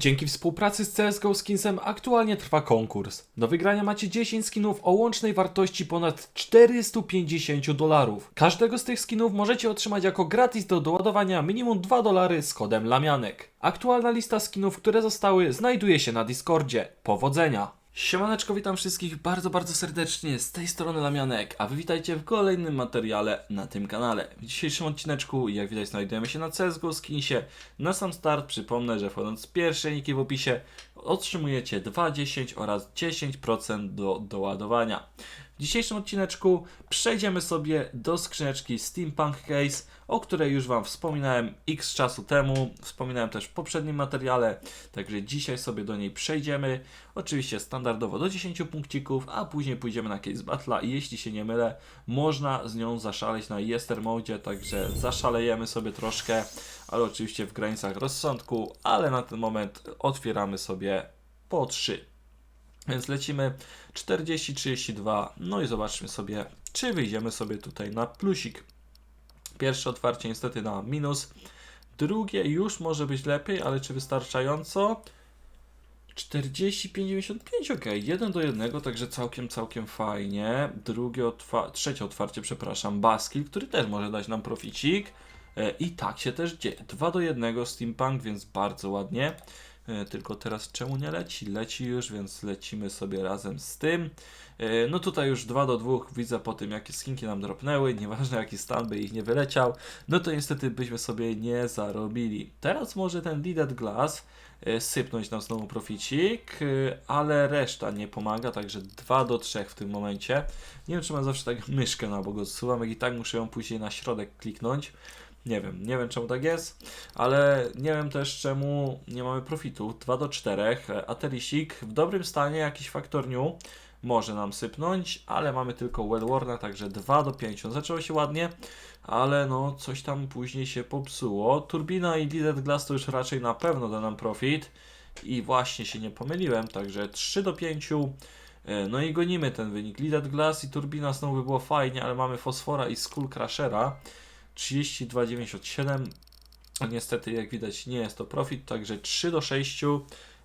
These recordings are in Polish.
Dzięki współpracy z CSGO Skinsem aktualnie trwa konkurs. Do wygrania macie 10 skinów o łącznej wartości ponad 450 dolarów. Każdego z tych skinów możecie otrzymać jako gratis do doładowania minimum 2 dolary z kodem Lamianek. Aktualna lista skinów, które zostały, znajduje się na Discordzie. Powodzenia! Siemaneczko, witam wszystkich bardzo, bardzo serdecznie z tej strony Lamianek, a wy witajcie w kolejnym materiale na tym kanale. W dzisiejszym odcineczku, jak widać, znajdujemy się na CSGO Skinsie. Na sam start przypomnę, że wchodząc w pierwsze linki w opisie otrzymujecie 2,10 oraz 10% do doładowania. W dzisiejszym odcineczku przejdziemy sobie do skrzyneczki Steampunk Case, o której już Wam wspominałem x czasu temu, wspominałem też w poprzednim materiale, także dzisiaj sobie do niej przejdziemy. Oczywiście standardowo do 10 punkcików, a później pójdziemy na Case Battle'a i jeśli się nie mylę, można z nią zaszaleć na Yester Mode, także zaszalejemy sobie troszkę, ale oczywiście w granicach rozsądku, ale na ten moment otwieramy sobie po 3. Więc lecimy 40-32, no i zobaczmy sobie, czy wyjdziemy sobie tutaj na plusik. Pierwsze otwarcie niestety na minus, drugie już może być lepiej, ale czy wystarczająco? 40-55, ok, 1 do 1, także całkiem, całkiem fajnie. Drugie otwa trzecie otwarcie, przepraszam, Baskill, który też może dać nam proficik. E, I tak się też dzieje. 2 do 1 Steampunk, więc bardzo ładnie. E, Tylko teraz czemu nie leci? Leci już, więc lecimy sobie razem z tym. E, No tutaj już 2 do 2 widzę po tym, jakie skinki nam dropnęły, nieważne jaki stan by ich nie wyleciał, no to niestety byśmy sobie nie zarobili. Teraz może ten Lidded Glass e, sypnąć nam znowu proficik, ale reszta nie pomaga, także 2 do 3 w tym momencie. Nie wiem, czy mam zawsze tak myszkę na bok odsuwam, jak i tak muszę ją później na środek kliknąć. Nie wiem, nie wiem czemu tak jest, ale nie wiem też czemu nie mamy profitu. 2 do 4, a Terisik w dobrym stanie, jakiś faktor new może nam sypnąć, ale mamy tylko Wellwarna, także 2 do 5. No, zaczęło się ładnie, ale no coś tam później się popsuło. Turbina i Lidded Glass to już raczej na pewno da nam profit i właśnie się nie pomyliłem, także 3 do 5. E, No i gonimy ten wynik. Lidded Glass i Turbina znowu by było fajnie, ale mamy Fosfora i Skull Crushera. 32,97. A Niestety, jak widać, nie jest to profit, także 3 do 6.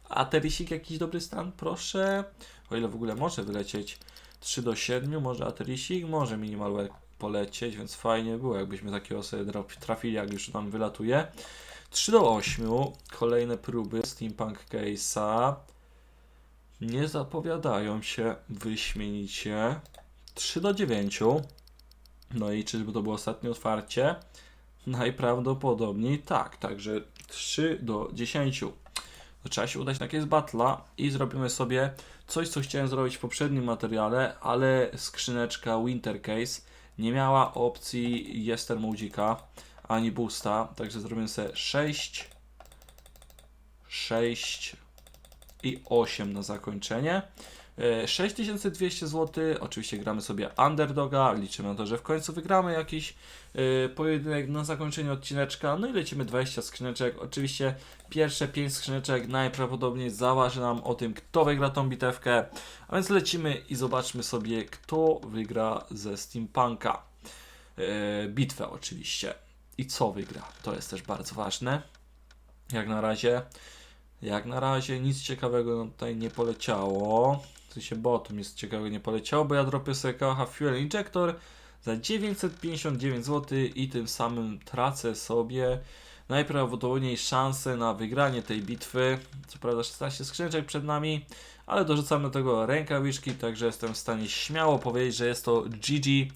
A Terisik jakiś dobry stan? Proszę. O ile w ogóle może wylecieć 3 do 7, może Aterisik, może Minimal polecieć, więc fajnie było, jakbyśmy takiego sobie trafili, jak już nam wylatuje. 3 do 8, kolejne próby Steampunk Case'a. Nie zapowiadają się wyśmienicie. 3 do 9. No i czyżby to było ostatnie otwarcie? Najprawdopodobniej tak, także 3 do 10. To trzeba się udać na Case Battle'a i zrobimy sobie coś, co chciałem zrobić w poprzednim materiale, ale skrzyneczka Winter Case nie miała opcji Yester Modzika ani Boosta, także zrobimy sobie 6, 6 i 8 na zakończenie. E, 6200 zł, oczywiście gramy sobie underdoga, liczymy na to, że w końcu wygramy jakiś e, pojedynek na zakończenie odcineczka, no i lecimy 20 skrzyneczek, oczywiście pierwsze 5 skrzyneczek najprawdopodobniej zaważy nam o tym, kto wygra tą bitewkę, a więc lecimy i zobaczmy sobie, kto wygra ze Steampunka. E, bitwę oczywiście. I co wygra, to jest też bardzo ważne. Jak na razie, jak na razie nic ciekawego tutaj nie poleciało. W sensie botu nic ciekawego nie poleciało, bo ja dropię sobie kałacha Fuel Injector za 959 zł i tym samym tracę sobie najprawdopodobniej szansę na wygranie tej bitwy. Co prawda 16 skrzyneczek przed nami, ale dorzucam do tego rękawiczki, także jestem w stanie śmiało powiedzieć, że jest to GG.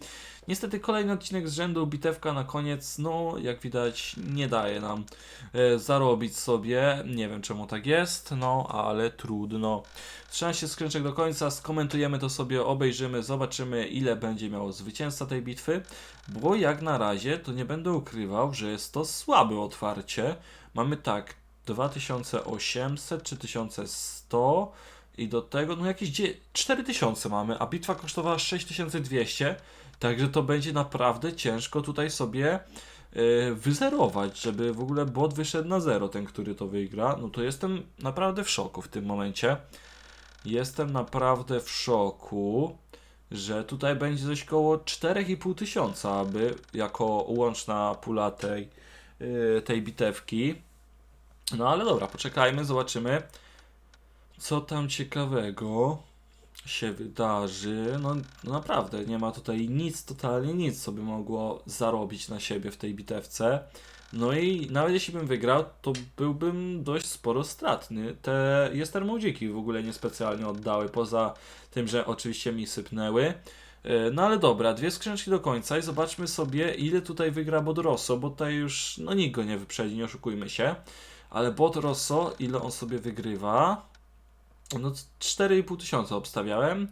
Niestety kolejny odcinek z rzędu, bitewka na koniec, no jak widać nie daje nam e, zarobić sobie, nie wiem czemu tak jest, no ale trudno. 13 skrzyneczek do końca, skomentujemy to sobie, obejrzymy, zobaczymy ile będzie miało zwycięzca tej bitwy, bo jak na razie to nie będę ukrywał, że jest to słabe otwarcie. Mamy tak 2800, 3100 i do tego no jakieś dzie- 4000 mamy, a bitwa kosztowała 6200, także to będzie naprawdę ciężko tutaj sobie yy, wyzerować, żeby w ogóle bot wyszedł na zero, ten, który to wygra. No to jestem naprawdę w szoku w tym momencie. Jestem naprawdę w szoku, że tutaj będzie coś koło 4,5 tysiąca, aby jako łączna pula tej, yy, tej bitewki. No ale dobra, poczekajmy, zobaczymy, co tam ciekawego się wydarzy. No, no naprawdę, nie ma tutaj nic, totalnie nic, co by mogło zarobić na siebie w tej bitewce. No i nawet jeśli bym wygrał, to byłbym dość sporo stratny. Te Yestermodziki w ogóle niespecjalnie oddały, poza tym, że oczywiście mi sypnęły. E, No ale dobra, dwie skrzyneczki do końca i zobaczmy sobie, ile tutaj wygra Bot Rosso, bo tutaj już, no nikt go nie wyprzedzi, nie oszukujmy się. Ale Bot Rosso, ile on sobie wygrywa? No 4,5 tysiąca obstawiałem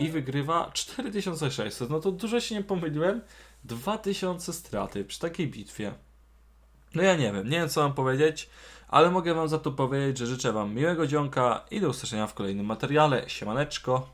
i wygrywa 4600. No to dużo się nie pomyliłem. 2000 straty przy takiej bitwie. No ja nie wiem, nie wiem co mam powiedzieć, ale mogę wam za to powiedzieć, że życzę wam miłego dzionka i do usłyszenia w kolejnym materiale. Siemaneczko.